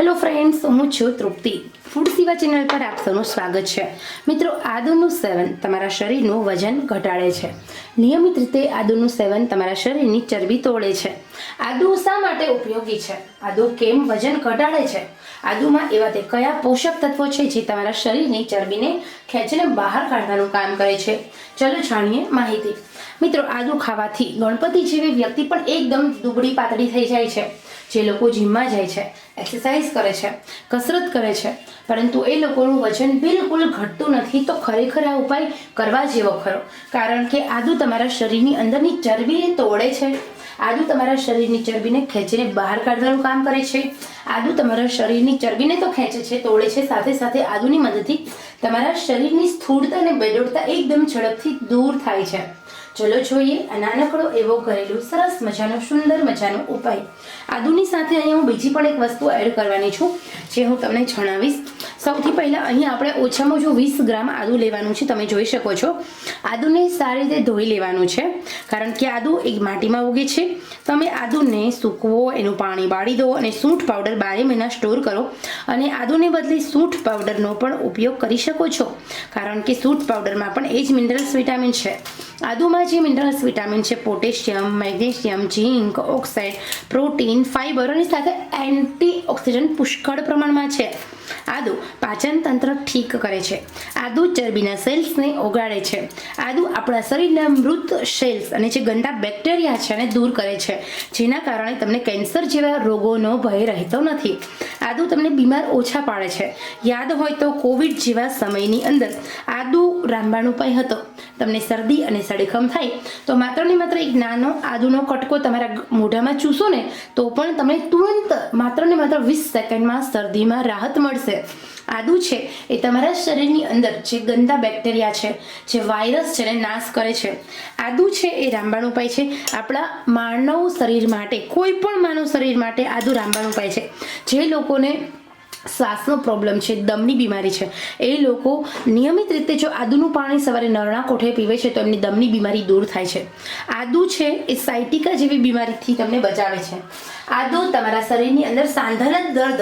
Hello friends હું છું તૃપ્તિ. Food સેવા ચેનલ પર આપ સૌનું સ્વાગત છે. મિત્રો આદુનું સેવન તમારા શરીરનું વજન ઘટાડે છે. નિયમિત રીતે આદુનું સેવન તમારા શરીરની ચરબી તોડે છે. આદુ શા માટે ઉપયોગી છે? આદુ કેમ વજન ઘટાડે છે? આદુમાં એવા તે કયા પોષક તત્વો છે જે તમારા શરીરની ચરબીને ખેંચીને બહાર કાઢવાનું કામ કરે છે? ચલો જાણીએ માહિતી. મિત્રો, આદુ ખાવાથી ગણપતિ જેવી વ્યક્તિ પણ એકદમ દુબળી પાતળી થઈ જાય છે. જે લોકો જીમમાં જાય છે, એક્સરસાઇઝ કરે છે, કસરત કરે છે, પરંતુ એ લોકોનું વજન બિલકુલ ઘટતું નથી, તો ખરેખર આ ઉપાય કરવા જેવો ખરો. કારણ કે આદુ તમારા શરીરની અંદરની ચરબીને તોડે છે. આદુ તમારા શરીરની ચરબીને ખેંચીને બહાર કાઢવાનું કામ કરે છે. આદુ તમારા શરીરની ચરબીને તો ખેંચે છે, તોડે છે. સાથે સાથે આદુની મદદથી તમારા શરીરની સ્થૂળતા અને બેડોળતા એકદમ ઝડપથી દૂર થાય છે. ચલો જોઈએ આ નાનકડો એવો ઘરેલું સરસ મજાનો, સુંદર મજાનો ઉપાય. આદુની સાથે અહીંયા હું બીજી પણ એક વસ્તુ એડ કરવાની છું, જે હું તમને જણાવીશ. સૌથી પહેલાં અહીં આપણે ઓછામાં ઓછું વીસ ગ્રામ આદુ લેવાનું છે, તમે જોઈ શકો છો. આદુને સારી રીતે ધોઈ લેવાનું છે, કારણ કે આદુ એક માટીમાં ઉગે છે. તમે આદુને સૂકવો, એનું પાણી બાળી દો અને સૂંઠ પાવડર બારે મહિના સ્ટોર કરો અને આદુને બદલે સૂંઠ પાવડરનો પણ ઉપયોગ કરી શકો છો, કારણ કે સૂંઠ પાવડરમાં પણ એ જ મિનરલ્સ વિટામિન છે. આદુમાં જે મિનરલ્સ વિટામિન છે potassium magnesium zinc oxide protein fibre અને સાથે એન્ટી ઓક્સિડન્ટ પુષ્કળ પ્રમાણમાં છે. આદુ પાચન તંત્ર ઠીક કરે છે. આદુ ચરબીના સેલ્સને ઓગાળે છે. આદુ આપણા શરીરના મૃત સેલ્સ અને જે ગંદા બેક્ટેરિયા છે એને દૂર કરે છે, જેના કારણે તમને કેન્સર જેવા રોગોનો ભય રહેતો નથી. આદુ તમને બીમાર ઓછા પાડે છે. યાદ હોય તો કોવિડ જેવા સમયની અંદર આદુ રામબાણ ઉપાય હતો. તમને શરદી અને સળેખમ થાય, તો માત્ર ને માત્ર એક નાનો આદુનો કટકો તમારા મોઢામાં ચૂસો ને, તો પણ તમને તુરંત માત્ર ને માત્ર વીસ સેકન્ડમાં શરદીમાં રાહત મળશે. આદુ છે એ તમારા શરીરની અંદર જે ગંદા બેક્ટેરિયા છે, જે વાયરસ છે નાશ કરે છે. આદુ છે એ રામબાણ ઉપાય છે. આપણા માનવ શરીર માટે, કોઈ પણ માનવ શરીર માટે આદુ રામબાણ ઉપાય છે. જે લોકોને શ્વાસનો પ્રોબ્લેમ છે, દમની બીમારી છે. એ લોકો નિયમિત રીતે જો આદુનું પાણી સવારે નરણા કોઠે પીવે છે, તો એમની દમની બીમારી દૂર થાય છે. આદુ છે, એ સાયટિકા જેવી બીમારીથી તમને બચાવે છે. આદુ તમારા શરીરની અંદર સાંધાના દર્દ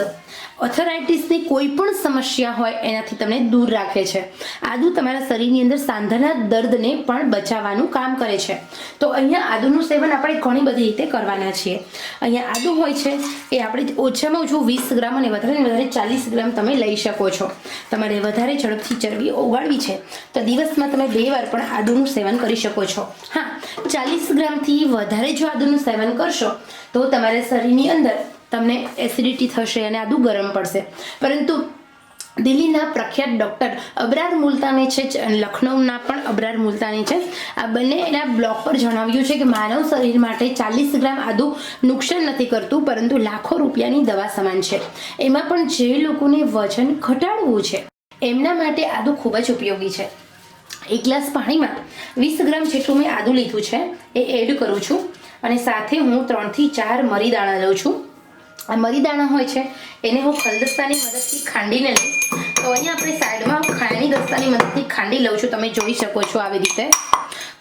ઓથરાઇટિસની કોઈ પણ સમસ્યા હોય, એનાથી તમને દૂર રાખે છે. આદુ તમારા શરીરની અંદર સાંધાના દર્દને પણ બચાવવાનું કામ કરે છે. તો અહીંયા આદુનું સેવન આપણે ઘણી બધી રીતે કરવાના છીએ. અહીંયા આદુ હોય છે, એ આપણે ઓછામાં ઓછું વીસ ગ્રામ અને વધારે વધારે ચાલીસ ગ્રામ તમે લઈ શકો છો. તમારે વધારે ઝડપથી ચરબી ઓગાળવી છે, તો દિવસમાં તમે બે વાર પણ આદુનું સેવન કરી શકો છો. હા, ચાલીસ ગ્રામથી વધારે જો આદુનું સેવન કરશો, તો તમારા શરીરની અંદર તમને એસિડિટી થશે અને આદુ ગરમ પડશે. પરંતુ દિલ્હીના પ્રખ્યાત ડૉક્ટર અબરાર મુલતાની છે લખનૌના પણ અબરાર મુલતાની છે આ બંને એના બ્લોગ પર જણાવ્યું છે કે માનવ શરીર માટે ચાલીસ ગ્રામ આદુ નુકસાન નથી કરતું, પરંતુ લાખો રૂપિયાની દવા સમાન છે. એમાં પણ જે લોકોને વજન ઘટાડવું છે, એમના માટે આદુ ખૂબ જ ઉપયોગી છે. એક ગ્લાસ પાણીમાં વીસ ગ્રામ જેટલું મેં આદુ લીધું છે, એ એડ કરું છું. અને સાથે હું ત્રણથી ચાર મરી દાણા લઉં છું. આ મરી દાણા હોય છે, એને હું ખલદસ્તાની મદદથી ખાંડીને લઈશ. તો અહીંયા આપણે સાઈડમાં ખાયણી દસ્તાની મદદથી ખાંડી લઉં છું, તમે જોઈ શકો છો આવી રીતે.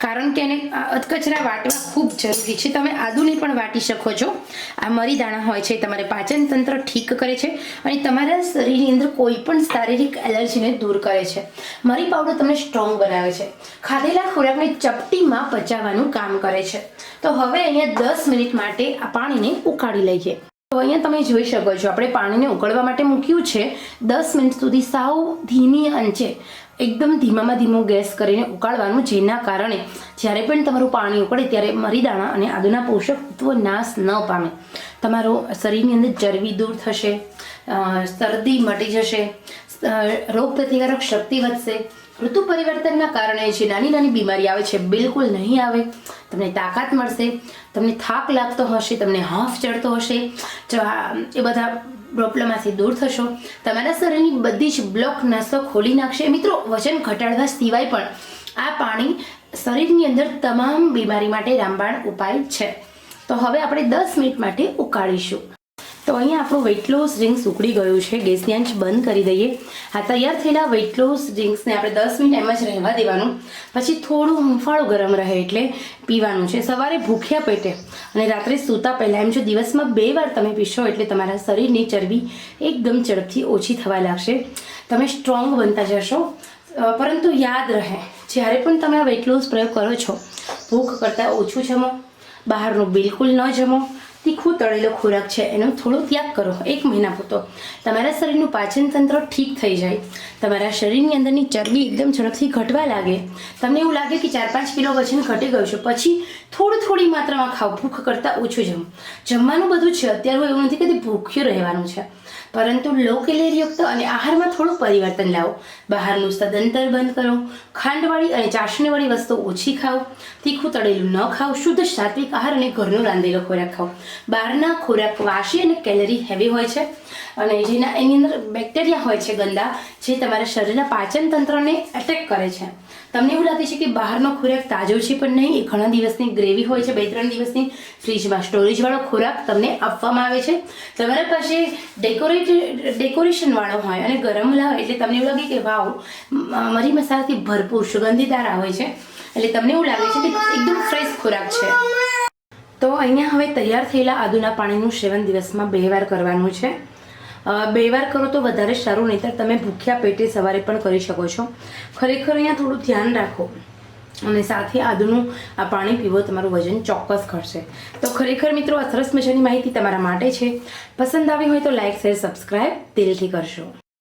કારણ કે એને અધકચરા વાટવા ખૂબ જરૂરી છે. તમે આદુને પણ વાટી શકો છો. આ મરી દાણા હોય છે તમારે પાચન તંત્ર ઠીક કરે છે અને તમારા શરીરની અંદર કોઈ પણ શારીરિક એલર્જીને દૂર કરે છે. મરી પાવડર તમને સ્ટ્રોંગ બનાવે છે. ખાધેલા ખોરાકને ચપટીમાં પચાવવાનું કામ કરે છે. તો હવે અહીંયા દસ મિનિટ માટે આ પાણીને ઉકાળી લઈએ. તો અહીંયા તમે જોઈ શકો છો, આપણે પાણીને ઉકળવા માટે મૂક્યું છે. દસ મિનિટ સુધી સાવ ધીમી આંચે એકદમ ધીમામાં ધીમો ગેસ કરીને ઉકાળવાનું, જેના કારણે જ્યારે પણ તમારું પાણી ઉકળે ત્યારે મરીદાણા અને આદુના પોષક તત્વો નાશ ન પામે. તમારો શરીરની અંદર ચરબી દૂર થશે શરદી મટી જશે રોગ પ્રતિકારક શક્તિ વધશે. ઋતુ પરિવર્તનના કારણે જે નાની નાની બીમારી આવે છે, બિલકુલ નહીં આવે. તમને તાકાત મળશે, તમને થાક લાગતો હશે, તમને હાફ ચડતો હશે એ બધા પ્રોબ્લેમમાંથી દૂર થશો. તમારા શરીરની બધી જ બ્લોક નસો ખોલી નાખશે. મિત્રો, વજન ઘટાડવા સિવાય પણ આ પાણી શરીરની અંદર તમામ બીમારી માટે રામબાણ ઉપાય છે. તો હવે આપણે દસ મિનિટ માટે ઉકાળીશું. તો અહીંયા આપણું વેઇટ લોસ ડ્રિંક્સ ઉકળી ગયું છે. ગેસની આંચ બંધ કરી દઈએ. આ તૈયાર થયેલા વેઇટ લોસ ડ્રિંક્સને આપણે દસ મિનિટ એમ જ રહેવા દેવાનું. પછી થોડું હૂંફાળું ગરમ રહે એટલે પીવાનું છે. સવારે ભૂખ્યા પેટે અને રાત્રે સૂતા પહેલાં, એમ જો દિવસમાં બે વાર તમે પીશો એટલે તમારા શરીરની ચરબી એકદમ ઝડપથી ઓછી થવા લાગશે. તમે સ્ટ્રોંગ બનતા જશો. પરંતુ યાદ રહે, જ્યારે પણ તમે આ વેઇટ લોસ પ્રયોગ કરો છો, ભૂખ કરતાં ઓછું જમો, બહારનું બિલકુલ ન જમો તીખું તળેલો ખોરાક છે, એનો થોડો ત્યાગ કરો, એક મહિના પૂરતો. તમારા શરીરનું પાચન તંત્ર ઠીક થઈ જાય. તમારા શરીરની અંદરની ચરબી એકદમ ઝડપથી ઘટવા લાગે. તમને એવું લાગે કે ચાર પાંચ કિલો વજન ઘટી ગયું છે, પછી થોડું થોડી માત્રામાં ખાવ. ભૂખ કરતાં ઓછું જમો. જમવાનું બધું છે, અત્યારે એવું નથી કે ભૂખ્યું રહેવાનું છે. પરંતુ લો કેલેરીયુક્ત અને આહારમાં થોડું પરિવર્તન લાવો. બહારનું સદંતર બંધ કરો. ખાંડવાળી અને ચાસણીવાળી વસ્તુ ઓછી ખાઓ. તીખું તળેલું ન ખાઓ. શુદ્ધ સાત્વિક આહાર અને ઘરનો રાંધેલો ખોરાક ખાઓ. બહારના ખોરાક વાસી અને કેલરી હેવી હોય છે અને જેના એની અંદર બેક્ટેરિયા હોય છે ગંદા, જે તમારા શરીરના પાચન તંત્રને એટેક કરે છે. તમને એવું લાગે છે કે બહારનો ખોરાક તાજો છે પણ નહીં? એ ઘણા દિવસની ગ્રેવી હોય છે, બે ત્રણ દિવસની. ફ્રીજમાં સ્ટોરેજવાળો ખોરાક તમને આપવામાં આવે છે. તમારા પાસે ડેકોરેટ, ડેકોરેશનવાળો હોય અને ગરમ લાવે એટલે તમને એવું લાગે કે વાવ મરી મસાલાથી ભરપૂર સુગંધીદાર આવે છે. એટલે તમને એવું લાગે છે કે એકદમ ફ્રેશ ખોરાક છે. તો અહીંયા હવે તૈયાર થયેલા આદુના પાણીનું સેવન દિવસમાં બે વાર કરવાનું છે. બે વાર કરો તો વધારે સારું, નહીંતર તમે ભૂખ્યા પેટે સવારે પણ કરી શકો છો. ખરેખર અહીંયા થોડું ધ્યાન રાખો. અને સાથે આદુનું આ પાણી પીવો, તમારું વજન ચોક્કસ ઘટશે. તો ખરેખર મિત્રો, આ મજાની માહિતી તમારા માટે છે. પસંદ આવી હોય તો લાઇક શેર સબસ્ક્રાઈબ દિલથી કરશો.